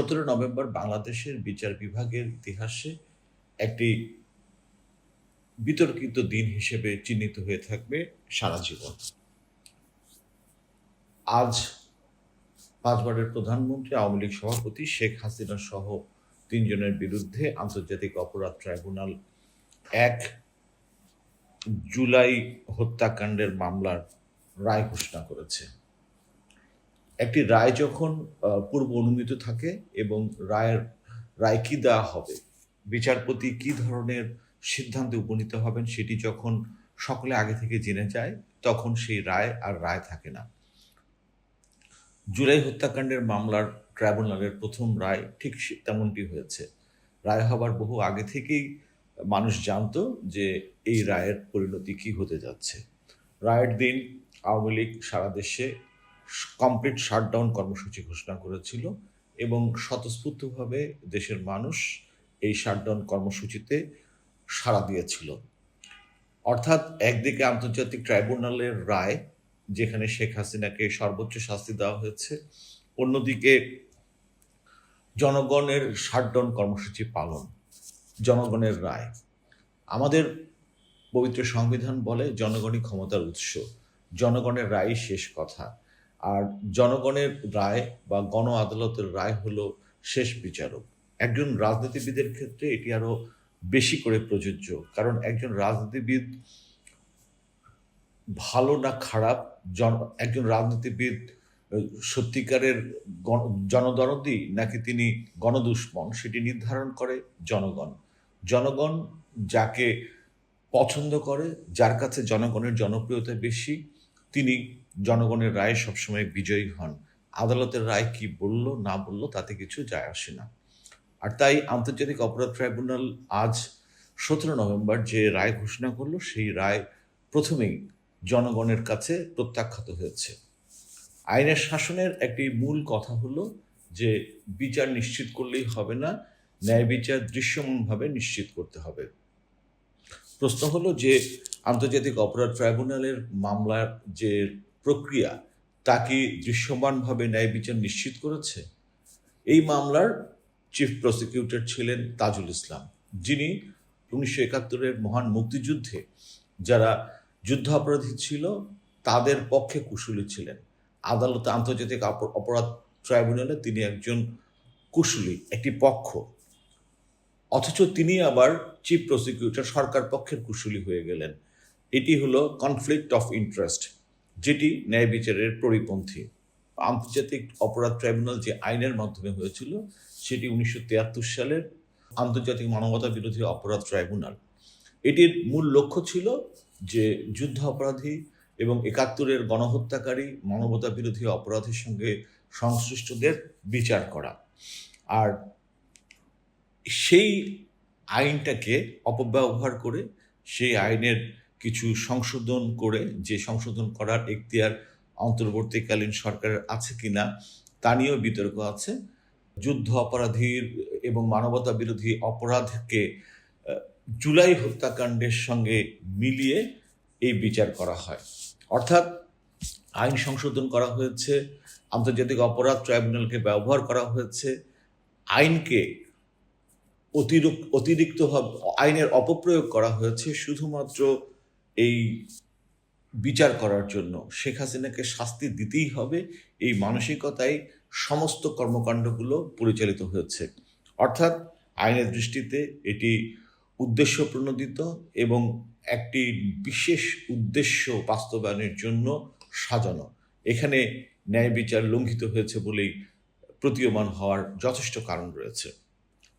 সতেরো নভেম্বর বাংলাদেশের বিচার বিভাগের ইতিহাসে একটি বিতর্কিত দিন হিসেবে চিহ্নিত হয়ে থাকবে সারা জীবন। আজ পাঁচবারের প্রধানমন্ত্রী, আওয়ামী লীগ সভাপতি শেখ হাসিনা সহ তিনজনের বিরুদ্ধে আন্তর্জাতিক অপরাধ ট্রাইব্যুনাল এক জুলাই হত্যাকাণ্ডের মামলার রায় ঘোষণা করেছে। একটি রায় যখন পূর্ব অনুমিত থাকে এবং রায়ের, রায় কি দেওয়া হবে, বিচারপতি কি ধরনের সিদ্ধান্তে উপনীত হবেন সেটি যখন সকলে আগে থেকে জেনে যায়, তখন সেই রায় আর রায় থাকে না। জুলাই হত্যাকাণ্ডের মামলার ট্রাইব্যুনালের প্রথম রায় ঠিক তেমনটি হয়েছে। রায় হবার বহু আগে থেকেই মানুষ জানতো যে এই রায়ের পরিণতি কি হতে যাচ্ছে। রায়ের দিন আওয়ামী লীগ সারা দেশে কমপ্লিট শাটডাউন কর্মসূচি ঘোষণা করেছিল এবং স্বতঃস্ফূর্তভাবে দেশের মানুষ এই শাটডাউন কর্মসূচিতে সাড়া দিয়েছিল। অর্থাৎ একদিকে আন্তর্জাতিক ট্রাইব্যুনালের রায়, যেখানে শেখ হাসিনাকে সর্বোচ্চ শাস্তি দেওয়া হয়েছে, অন্যদিকে জনগণের শাটডাউন কর্মসূচি পালন, জনগণের রায়। আমাদের পবিত্র সংবিধান বলে জনগণই ক্ষমতার উৎস, জনগণের রায় শেষ কথা। আর জনগণের রায় বা গণ আদালতের রায় হলো শেষ বিচারক। একজন রাজনীতিবিদের ক্ষেত্রে এটি আরও বেশি করে প্রযোজ্য, কারণ একজন রাজনীতিবিদ ভালো না খারাপ, জন, একজন রাজনীতিবিদ সত্যিকারের জনদরদি নাকি তিনি গণদুশ্মন সেটি নির্ধারণ করে জনগণ। জনগণ যাকে পছন্দ করে, যার কাছে জনগণের জনপ্রিয়তা বেশি, তিনি জনগণের রায় সবসময় বিজয়ী হন। আদালতের রায় কি বলল, না বলল, তাতে কিছু যায় আসে না। আর তাই আন্তর্জাতিক অপরাধ ট্রাইব্যুনাল আজ সতেরো নভেম্বর যে রায় ঘোষণা করল, সেই রায় প্রথমেই জনগণের কাছে প্রত্যাখ্যাত হয়েছে। আইনের শাসনের একটি মূল কথা হলো যে, বিচার নিশ্চিত করলেই হবে না, ন্যায় বিচার দৃশ্যমানভাবে নিশ্চিত করতে হবে। প্রশ্ন হলো যে, আন্তর্জাতিক অপরাধ ট্রাইব্যুনালের মামলার যে প্রক্রিয়া তা কি দৃশ্যমানভাবে ন্যায় বিচার নিশ্চিত করেছে? এই মামলার চিফ প্রসিকিউটর ছিলেন তাজুল ইসলাম, যিনি উনিশশো একাত্তরের মহান মুক্তিযুদ্ধে যারা যুদ্ধাপরাধী ছিল, তাদের পক্ষে কুশলী ছিলেন। আদালতে আন্তর্জাতিক অপরাধ ট্রাইব্যুনালে তিনি একজন কুশলী, একটি পক্ষ। অথচ তিনি আবার চিফ প্রসিকিউটর, সরকার পক্ষের কুশলী হয়ে গেলেন। এটি হলো কনফ্লিক্ট অফ ইন্টারেস্ট যেটি ন্যায় বিচারের পরিপন্থী। আন্তর্জাতিক অপরাধ ট্রাইব্যুনাল যে আইনের মাধ্যমে হয়েছিল, সেটি উনিশশো তিয়াত্তর সালের আন্তর্জাতিক মানবতা বিরোধী অপরাধ ট্রাইব্যুনাল। এটির মূল লক্ষ্য ছিল যে যুদ্ধ অপরাধী এবং একাত্তরের গণহত্যাকারী মানবতা বিরোধী অপরাধের সঙ্গে সংশ্লিষ্টদের বিচার করা। আর সেই আইনটাকে অপব্যবহার করে সেই আইনের কিছু সংশোধন করে যে সংশোধন করার এখতিয়ার অন্তর্বর্তীকালীন সরকারের আছে কিনা, তা নিয়েও বিতর্ক আছে। যুদ্ধ অপরাধীর এবং মানবতা বিরোধী অপরাধকে জুলাই হত্যাকাণ্ডের সঙ্গে মিলিয়ে এই বিচার করা হয়। অর্থাৎ আইন সংশোধন করা হয়েছে, আন্তর্জাতিক অপরাধ ট্রাইব্যুনালকে ব্যবহার করা হয়েছে, আইনকে অতিরিক্ত অতিরিক্তভাবে আইনের অপপ্রয়োগ করা হয়েছে। শুধুমাত্র এই বিচার করার জন্য শেখ হাসিনাকে শাস্তি দিতেই হবে। এই মানসিকতায় সমস্ত কর্মকাণ্ডগুলো পরিচালিত হয়েছে। অর্থাৎ আইনের দৃষ্টিতে এটি উদ্দেশ্য প্রণোদিত এবং একটি বিশেষ উদ্দেশ্য বাস্তবায়নের জন্য সাজানো। এখানে ন্যায় বিচার লঙ্ঘিত হয়েছে বলেই প্রতীয়মান হওয়ার যথেষ্ট কারণ রয়েছে।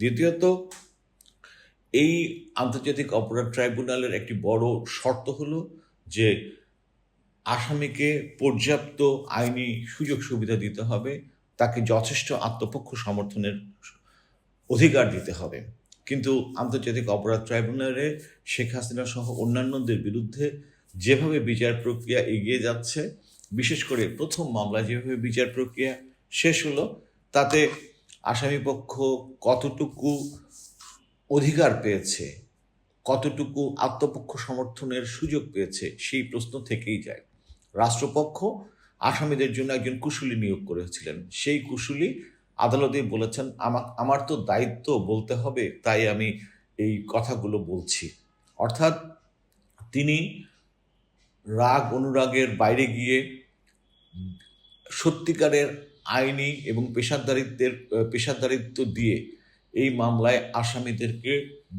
দ্বিতীয়ত এই আন্তর্জাতিক অপরাধ ট্রাইব্যুনালের একটি বড় শর্ত হলো যে আসামিকে পর্যাপ্ত আইনি সুযোগ সুবিধা দিতে হবে, তাকে যথেষ্ট আত্মপক্ষ সমর্থনের অধিকার দিতে হবে। কিন্তু আন্তর্জাতিক অপরাধ ট্রাইব্যুনালে শেখ হাসিনা সহ অন্যান্যদের বিরুদ্ধে যেভাবে বিচার প্রক্রিয়া এগিয়ে যাচ্ছে, বিশেষ করে প্রথম মামলায় যেভাবে বিচার প্রক্রিয়া শেষ হলো, তাতে আসামিপক্ষ কতটুকু অধিকার পেয়েছে, কতটুকু আত্মপক্ষ সমর্থনের সুযোগ পেয়েছে, সেই প্রশ্ন থেকেই যায়। রাষ্ট্রপক্ষ আসামিদের জন্য একজন কুশলী নিয়োগ করেছিলেন। সেই কুশলী আদালতে বলেছেন আমার আমার তো দায়িত্ব বলতে হবে, তাই আমি এই কথাগুলো বলছি। অর্থাৎ তিনি রাগ অনুরাগের বাইরে গিয়ে সত্যিকারের আইনি এবং পেশাদারিত্বের, পেশাদারিত্ব দিয়ে এই মামলায় আসামিদেরকে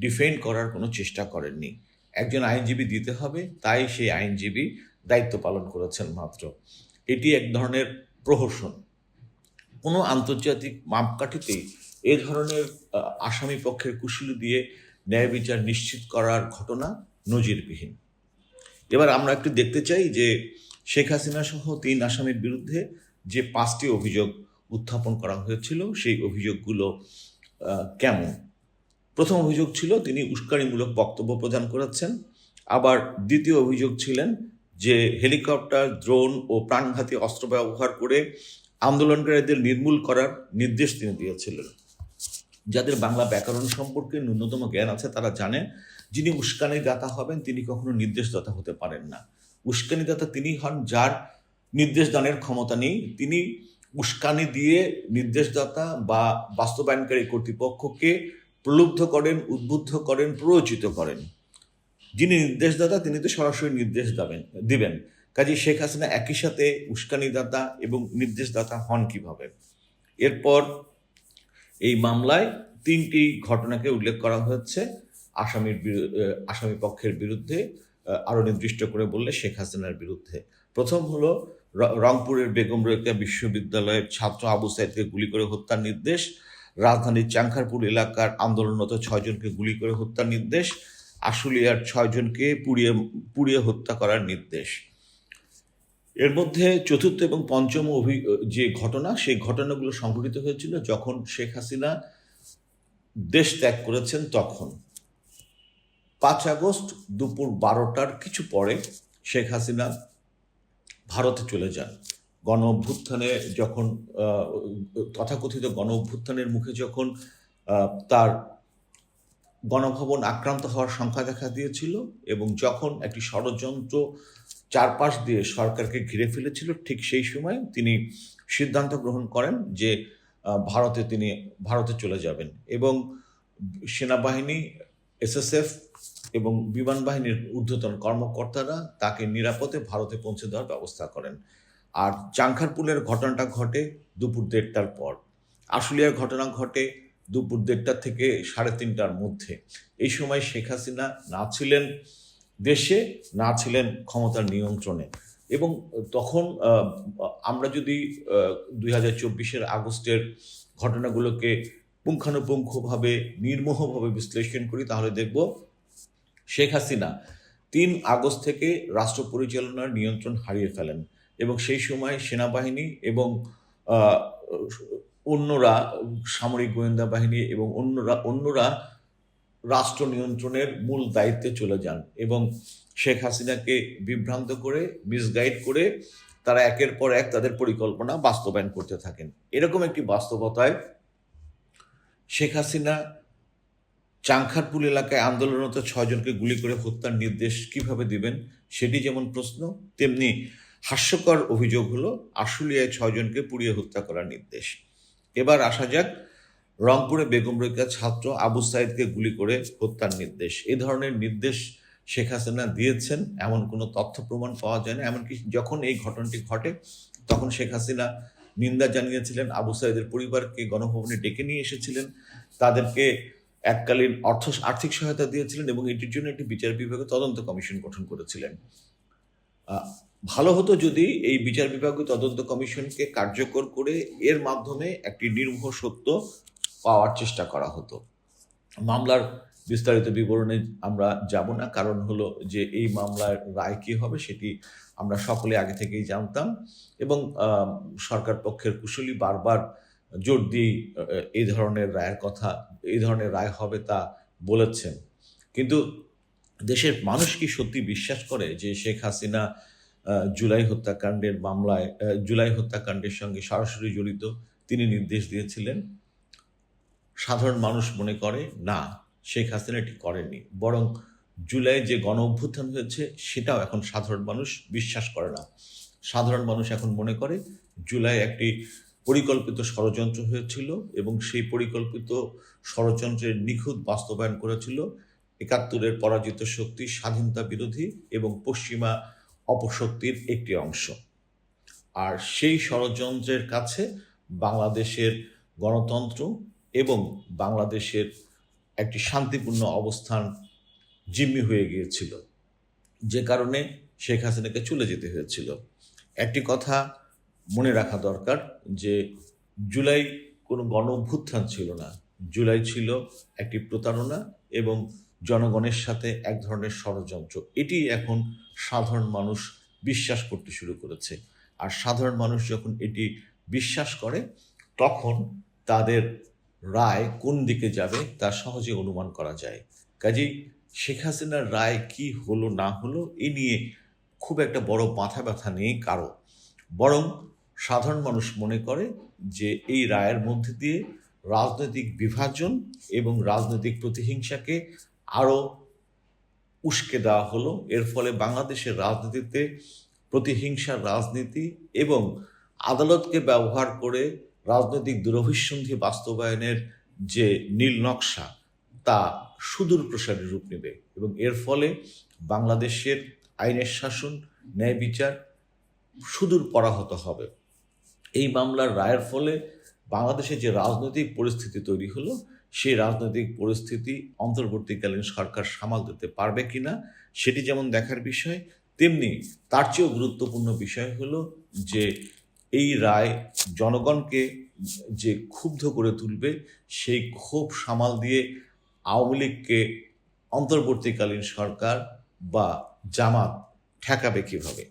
ডিফেন্ড করার কোনো চেষ্টা করেননি। একজন আইনজীবী দিতে হবে, তাই সেই আইনজীবী দায়িত্ব পালন করেছেন মাত্র। এটি এক ধরনের প্রহসন। কোনো আন্তর্জাতিক মাপকাঠিতেই এ ধরনের আসামি পক্ষের কুশলী দিয়ে ন্যায় বিচার নিশ্চিত করার ঘটনা নজিরবিহীন। এবার আমরা একটু দেখতে চাই যে শেখ হাসিনা সহ তিন আসামির বিরুদ্ধে যে পাঁচটি অভিযোগ উত্থাপন করা হয়েছিল, সেই অভিযোগগুলো কেমন? প্রথম অভিযোগ ছিল, তিনি উস্কানিমূলক বক্তব্য প্রদান করেছেন। আবার দ্বিতীয় অভিযোগ ছিলেন যে, হেলিকপ্টার, ড্রোন ও প্রাণঘাতী অস্ত্র ব্যবহার করে আন্দোলনকারীদের নির্মূল করার নির্দেশ তিনি দিয়েছিলেন। যাদের বাংলা ব্যাকরণ সম্পর্কে ন্যূনতম জ্ঞান আছে, তারা জানে, যিনি উস্কানিদাতা হবেন, তিনি কখনো নির্দেশদাতা হতে পারেন না। উস্কানিদাতা তিনি হন, যার নির্দেশ দানের ক্ষমতা নেই। তিনি উস্কানি দিয়ে নির্দেশদাতা বা বাস্তবায়নকারী কর্তৃপক্ষকে প্রলুব্ধ করেন উদ্বুদ্ধ করেন প্ররোচিত করেন। যিনি নির্দেশদাতা তিনি তো সরাসরি নির্দেশ দেবেন দিবেন। কাজী শেখ হাসিনা একই সাথে উস্কানিদাতা এবং নির্দেশদাতা হন কীভাবে? এরপর এই মামলায় তিনটি ঘটনাকে উল্লেখ করা হয়েছে। আসামির আসামি পক্ষের বিরুদ্ধে আহ, আরও নির্দিষ্ট করে বললে শেখ হাসিনার বিরুদ্ধে। প্রথম হলো রংপুরের বেগম রোকেয়া বিশ্ববিদ্যালয়ের ছাত্র আবু সাইদকে গুলি করে হত্যার নির্দেশ। রাজধানীর চাংখারপুর এলাকার আন্দোলনরত ছয়জনকে গুলি করে হত্যার নির্দেশ। আশুলিয়ার ছয়জনকে পুড়িয়ে পুড়িয়ে হত্যা করার নির্দেশ। এর মধ্যে চতুর্থ এবং পঞ্চম অভি, যে ঘটনা, সেই ঘটনাগুলো সংঘটিত হয়েছিল যখন শেখ হাসিনা দেশ ত্যাগ করেছেন তখন। পাঁচ আগস্ট দুপুর বারোটার কিছু পরে শেখ হাসিনা ভারতে চলে যান। গণ অভ্যুত্থানে যখন তথাকথিত গণ অভ্যুত্থানের মুখে যখন তার গণভবন আক্রান্ত হওয়ার সংখ্যা দেখা দিয়েছিল এবং যখন একটি ষড়যন্ত্র চারপাশ দিয়ে সরকারকে ঘিরে ফেলেছিল, ঠিক সেই সময় তিনি সিদ্ধান্ত গ্রহণ করেন যে ভারতে তিনি, ভারতে চলে যাবেন এবং সেনাবাহিনী, এসএসএফ এবং বিমান বাহিনীর ঊর্ধ্বতন কর্মকর্তারা তাকে নিরাপদে ভারতে পৌঁছে দেওয়ার ব্যবস্থা করেন। আর চাংখারপুলের ঘটনাটা ঘটে দুপুর দেড়টার পর। আশুলিয়ার ঘটনা ঘটে দুপুর দেড়টা থেকে সাড়ে তিনটার মধ্যে। এই সময় শেখ হাসিনা না ছিলেন দেশে, না ছিলেন ক্ষমতার নিয়ন্ত্রণে। এবং তখন আমরা যদি দুই হাজার চব্বিশের আগস্টের ঘটনাগুলোকে পুঙ্খানুপুঙ্খভাবে, নির্মোহভাবে বিশ্লেষণ করি, তাহলে দেখব শেখ হাসিনা তিন আগস্ট থেকে রাষ্ট্র পরিচালনার নিয়ন্ত্রণ হারিয়ে ফেলেন এবং সেই সময় সেনাবাহিনী এবং অন্যরা সামরিক গোয়েন্দা বাহিনী এবং অন্যরা অন্যরা রাষ্ট্র নিয়ন্ত্রণের মূল দায়িত্বে চলে যান এবং শেখ হাসিনাকে বিভ্রান্ত করে মিসগাইড করে তারা একের পর এক তাদের পরিকল্পনা বাস্তবায়ন করতে থাকেন। এরকম একটি বাস্তবতায় শেখ হাসিনা চাংখারপুল এলাকায় আন্দোলনরত ছয়জনকে গুলি করে হত্যার নির্দেশ কীভাবে দিবেন সেটি যেমন প্রশ্ন, তেমনি হাস্যকর অভিযোগ হলো আশুলিয়ায় ছয়জনকে পুড়িয়ে হত্যা করার নির্দেশ। এবার আসা যাক, রংপুরে বেগম রোকেয়া ছাত্র আবু সাইদকে গুলি করে হত্যার নির্দেশ। এ ধরনের নির্দেশ শেখ হাসিনা দিয়েছেন, এমন কোনো তথ্য প্রমাণ পাওয়া যায় না। এমনকি যখন এই ঘটনাটি ঘটে, তখন শেখ হাসিনা নিন্দা জানিয়েছিলেন আবু সাইদের পরিবারকে, গণভবনে ডেকে নিয়ে এসেছিলেন। তাদেরকে এককালীন অর্থ আর্থিক সহায়তা দিয়েছিলেন এবং এটির জন্য একটি বিচার বিভাগের তদন্ত কমিশন গঠন করেছিলেন। ভালো হতো যদি এই বিচার বিভাগীয় তদন্ত কমিশনকে কার্যকর করে এর মাধ্যমে একটি নির্মোহ সত্য পাওয়ার চেষ্টা করা হতো। মামলার বিস্তারিত বিবরণে আমরা যাব না, কারণ হলো যে এই মামলার রায় কি হবে সেটি আমরা সকলে আগে থেকেই জানতাম এবং সরকার পক্ষের কুশলী বারবার জোর দিয়ে এই ধরনের রায়ের কথা এই ধরনের রায় হবে তা বলেছেন। কিন্তু দেশের মানুষ কি সত্যি বিশ্বাস করে যে শেখ হাসিনা জুলাই হত্যাকাণ্ডের মামলায় জুলাই হত্যাকাণ্ডের সঙ্গে সরাসরি জড়িত তিনি নির্দেশ দিয়েছিলেন? সাধারণ মানুষ মনে করে, না, শেখ হাসিনা এটি করেননি বরং জুলাই যে গণ অভ্যুত্থান হয়েছে, সেটাও এখন সাধারণ মানুষ বিশ্বাস করে না। সাধারণ মানুষ এখন মনে করে, জুলাই একটি পরিকল্পিত ষড়যন্ত্র হয়েছিল এবং সেই পরিকল্পিত ষড়যন্ত্রের নিখুঁত বাস্তবায়ন করেছিল একাত্তরের পরাজিত শক্তি স্বাধীনতা বিরোধী এবং পশ্চিমা অপশক্তির একটি অংশ। আর সেই ষড়যন্ত্রের কাছে বাংলাদেশের গণতন্ত্র এবং বাংলাদেশের একটি শান্তিপূর্ণ অবস্থান জিম্মি হয়ে গিয়েছিল। যে কারণে শেখ হাসিনাকে চলে যেতে হয়েছিল। একটি কথা মনে রাখা দরকার যে জুলাই কোনো গণ অভ্যুত্থান ছিল না। জুলাই ছিল একটি প্রতারণা এবং জনগণের সাথে এক ধরনের ষড়যন্ত্র। এটি এখন সাধারণ মানুষ বিশ্বাস করতে শুরু করেছে। আর সাধারণ মানুষ যখন এটি বিশ্বাস করে, তখন তাদের রায় কোন দিকে যাবে তা সহজে অনুমান করা যায়। কাজেই শেখ হাসিনার রায় কি হলো না হলো, এ নিয়ে খুব একটা বড় মাথা ব্যথা নেই কারও। বরং সাধারণ মানুষ মনে করে যে এই রায়ের মধ্যে দিয়ে রাজনৈতিক বিভাজন এবং রাজনৈতিক প্রতিহিংসাকে আরও উস্কে দেওয়া হলো। এর ফলে বাংলাদেশের রাজনীতিতে প্রতিহিংসার রাজনীতি এবং আদালতকে ব্যবহার করে রাজনৈতিক দুরভিসন্ধি বাস্তবায়নের যে নীল নকশা, তা সুদূর প্রসারী রূপ নেবে এবং এর ফলে বাংলাদেশের আইনের শাসন, ন্যায় বিচার সুদূর পরাহত হবে। এই মামলার রায়ের ফলে বাংলাদেশে যে রাজনৈতিক পরিস্থিতি তৈরি হলো, সেই রাজনৈতিক পরিস্থিতি অন্তর্বর্তীকালীন সরকার সামাল দিতে পারবে কিনা, সেটি যেমন দেখার বিষয়, তেমনি তার চেয়েও গুরুত্বপূর্ণ বিষয় হলো যে এই রায় জনগণকে যে ক্ষুব্ধ করে তুলবে, সেই ক্ষোভ সামাল দিয়ে আওয়ামী লীগকে অন্তর্বর্তীকালীন সরকার বা জামাত ঠেকাবে কীভাবে?